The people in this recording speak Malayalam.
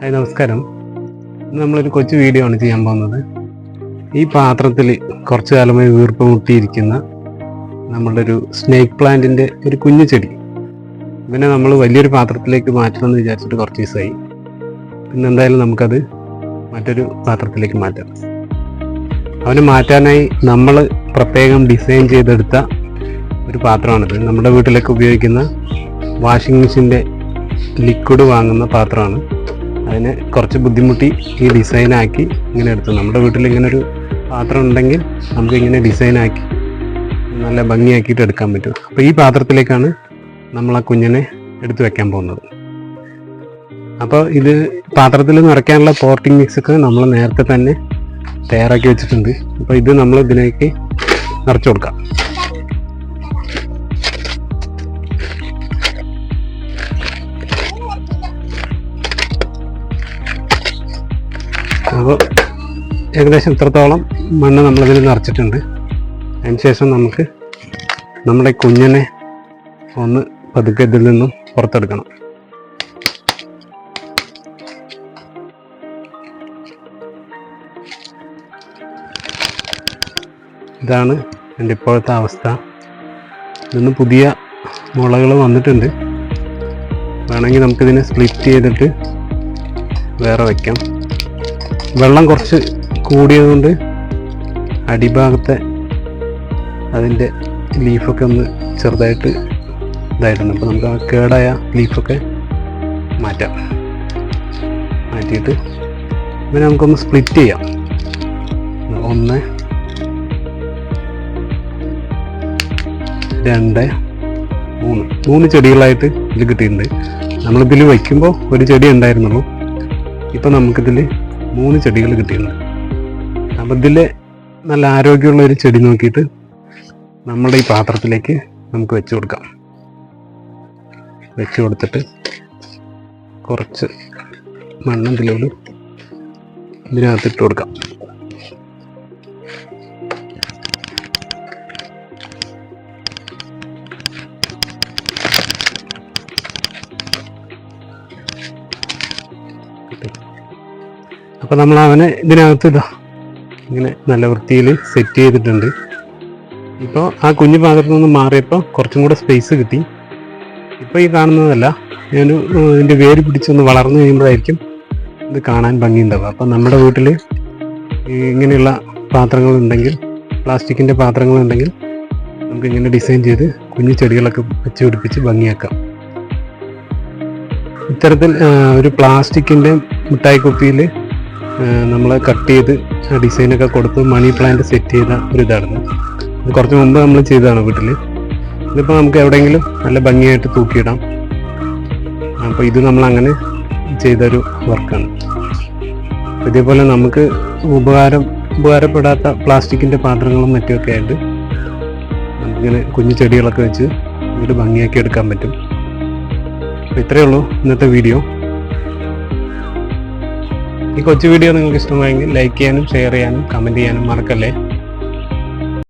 ഹായ് നമസ്കാരം. നമ്മളൊരു കൊച്ചു വീഡിയോ ആണ് ചെയ്യാൻ പോകുന്നത്. ഈ പാത്രത്തിൽ കുറച്ചു കാലമായി വീർപ്പ് മുട്ടിയിരിക്കുന്ന നമ്മളുടെ ഒരു സ്നേക്ക് പ്ലാന്റിന്റെ ഒരു കുഞ്ഞു ചെടി. പിന്നെ നമ്മൾ വലിയൊരു പാത്രത്തിലേക്ക് മാറ്റണമെന്ന് വിചാരിച്ചിട്ട് കുറച്ച് ദിവസമായി. പിന്നെ എന്തായാലും നമുക്കത് മറ്റൊരു പാത്രത്തിലേക്ക് മാറ്റാം. അവനെ മാറ്റാനായി നമ്മൾ പ്രത്യേകം ഡിസൈൻ ചെയ്തെടുത്ത ഒരു പാത്രമാണിത്. നമ്മുടെ വീട്ടിലേക്ക് ഉപയോഗിക്കുന്ന വാഷിംഗ് മെഷീന്റെ ലിക്വിഡ് വാങ്ങുന്ന പാത്രമാണ്. അതിന് കുറച്ച് ബുദ്ധിമുട്ടി ഈ ഡിസൈനാക്കി ഇങ്ങനെ എടുത്തു. നമ്മുടെ വീട്ടിൽ ഇങ്ങനെ ഒരു പാത്രം ഉണ്ടെങ്കിൽ നമുക്ക് ഇങ്ങനെ ഡിസൈനാക്കി നല്ല ഭംഗിയാക്കിയിട്ട് എടുക്കാൻ പറ്റും. അപ്പോൾ ഈ പാത്രത്തിലേക്കാണ് നമ്മൾ ആ കുഞ്ഞിനെ എടുത്തു വെക്കാൻ പോകുന്നത്. അപ്പോൾ ഇത് പാത്രത്തിൽ നിറയ്ക്കാനുള്ള പോർട്ടിംഗ് മിക്സ് ഒക്കെ നമ്മൾ നേരത്തെ തന്നെ തയ്യാറാക്കി വെച്ചിട്ടുണ്ട്. അപ്പോൾ ഇത് നമ്മൾ ഇതിലേക്ക് നിറച്ചു കൊടുക്കാം. അപ്പോൾ ഏകദേശം ഇത്രത്തോളം മണ്ണ് നമ്മളിതിൽ നിറച്ചിട്ടുണ്ട്. അതിന് ശേഷം നമുക്ക് നമ്മുടെ കുഞ്ഞിനെ ഒന്ന് പതുക്കെ ഇതിൽ നിന്നും പുറത്തെടുക്കണം. ഇതാണ് എന്റെ ഇപ്പോഴത്തെ അവസ്ഥ. ഇന്ന് പുതിയ മുളകൾ വന്നിട്ടുണ്ട്. വേണമെങ്കിൽ നമുക്കിതിനെ സ്പ്ലിറ്റ് ചെയ്തിട്ട് വേറെ വയ്ക്കാം വെള്ളം കുറച്ച് കൂടിയതുകൊണ്ട് അടിഭാഗത്തെ അതിന്റെ ലീഫൊക്കെ ഒന്ന് ചെറുതായിട്ട് ഇതായിട്ടുണ്ട്. അപ്പോൾ നമുക്ക് ആ കേടായ ലീഫൊക്കെ മാറ്റാം. മാറ്റിയിട്ട് പിന്നെ നമുക്കൊന്ന് സ്പ്ലിറ്റ് ചെയ്യാം. ഒന്ന് രണ്ട് മൂന്ന്. മൂന്ന് ചെടികളായിട്ട് ഇത് കിട്ടിയിട്ടുണ്ട്. നമ്മളിതിൽ വയ്ക്കുമ്പോൾ ഒരു ചെടി ഉണ്ടായിരുന്നുള്ളൂ. ഇപ്പം നമുക്കിതിൽ മൂന്ന് ചെടികൾ കിട്ടിയിട്ടുണ്ട്. അപ്പം ഇതിൽ നല്ല ആരോഗ്യമുള്ള ഒരു ചെടി നോക്കിയിട്ട് നമ്മുടെ ഈ പാത്രത്തിലേക്ക് നമുക്ക് വെച്ച് കൊടുക്കാം. വെച്ച് കൊടുത്തിട്ട് കുറച്ച് മണ്ണ് ഇതിലോട് ഇതിനകത്തിട്ട് കൊടുക്കാം Thank കൊടുക്കാം. അപ്പോൾ നമ്മൾ അവനെ ഇതിനകത്ത് ഇതാ ഇങ്ങനെ നല്ല വൃത്തിയിൽ സെറ്റ് ചെയ്തിട്ടുണ്ട്. ഇപ്പോൾ ആ കുഞ്ഞു പാത്രത്തിൽ നിന്ന് മാറിയപ്പോൾ കുറച്ചും കൂടെ സ്പേസ് കിട്ടി. ഇപ്പോൾ ഈ കാണുന്നതല്ല ഞാൻ ഇതിന്റെ വേര് പിടിച്ചൊന്ന് വളർന്നു കഴിയുമ്പോഴായിരിക്കും ഇത് കാണാൻ ഭംഗിയുണ്ടാവുക. അപ്പം നമ്മുടെ വീട്ടിൽ ഇങ്ങനെയുള്ള പാത്രങ്ങളുണ്ടെങ്കിൽ പ്ലാസ്റ്റിക്കിന്റെ പാത്രങ്ങളുണ്ടെങ്കിൽ നമുക്ക് ഇങ്ങനെ ഡിസൈൻ ചെയ്ത് കുഞ്ഞു ചെടികളൊക്കെ വെച്ച് പിടിപ്പിച്ച് ഭംഗിയാക്കാം. ഇത്തരത്തിൽ ഒരു പ്ലാസ്റ്റിക്കിന്റെ മിഠായി കുപ്പിയിൽ നമ്മൾ കട്ട് ചെയ്ത് ഡിസൈനൊക്കെ കൊടുത്ത് മണി പ്ലാന്റ് സെറ്റ് ചെയ്ത ഒരു ഇതായിരുന്നു. ഇത് കുറച്ച് മുമ്പ് നമ്മൾ ചെയ്തതാണ് വീട്ടിൽ ഇതിപ്പോൾ നമുക്ക് എവിടെയെങ്കിലും നല്ല ഭംഗിയായിട്ട് തൂക്കിയിടാം. അപ്പോൾ ഇത് നമ്മൾ അങ്ങനെ ചെയ്തൊരു വർക്കാണ് ഇതേപോലെ നമുക്ക് ഉപകാരം ഉപകാരപ്പെടാത്ത പ്ലാസ്റ്റിക്കിന്റെ പാത്രങ്ങളും മറ്റുമൊക്കെ ആയിട്ട് നമുക്കിങ്ങനെ കുഞ്ഞു ചെടികളൊക്കെ വെച്ച് വീട് ഭംഗിയാക്കി എടുക്കാൻ പറ്റും. അപ്പോൾ ഇത്രയേ ഉള്ളൂ ഇന്നത്തെ വീഡിയോ ഈ കൊച്ചു വീഡിയോ നിങ്ങൾക്ക് ഇഷ്ടമായെങ്കിൽ ലൈക്ക് ചെയ്യാനും ഷെയർ ചെയ്യാനും കമന്റ് ചെയ്യാനും മറക്കല്ലേ?